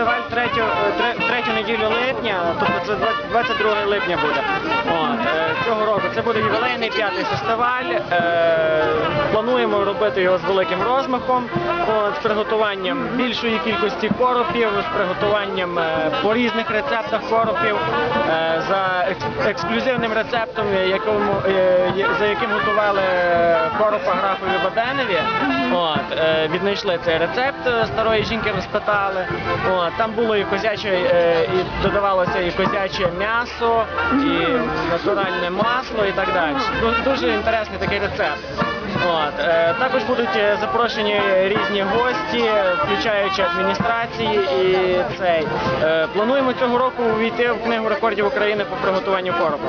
фестиваль третю, е, третю неділю липня, тобто це 22 липня буде. От, е, цього року. Це буде ювілейний п'ятий фестиваль. Е, плануємо робити його з великим розмахом, от, з приготуванням більшої кількості коропів, з приготуванням по різних рецептах коропів, за ексклюзивним рецептом, якому, за яким готували коропа графові Баденеві. От, віднайшли цей рецепт е, старої жінки, розпитали. От, там було і козяче, е, і додавалося і козяче м'ясо, і натуральне масло і так далі. Дуже інтересний такий рецепт. От, е, також будуть запрошені різні гості, включаючи адміністрації і цей. Плануємо цього року увійти в книгу рекордів України по приготуванню коропа.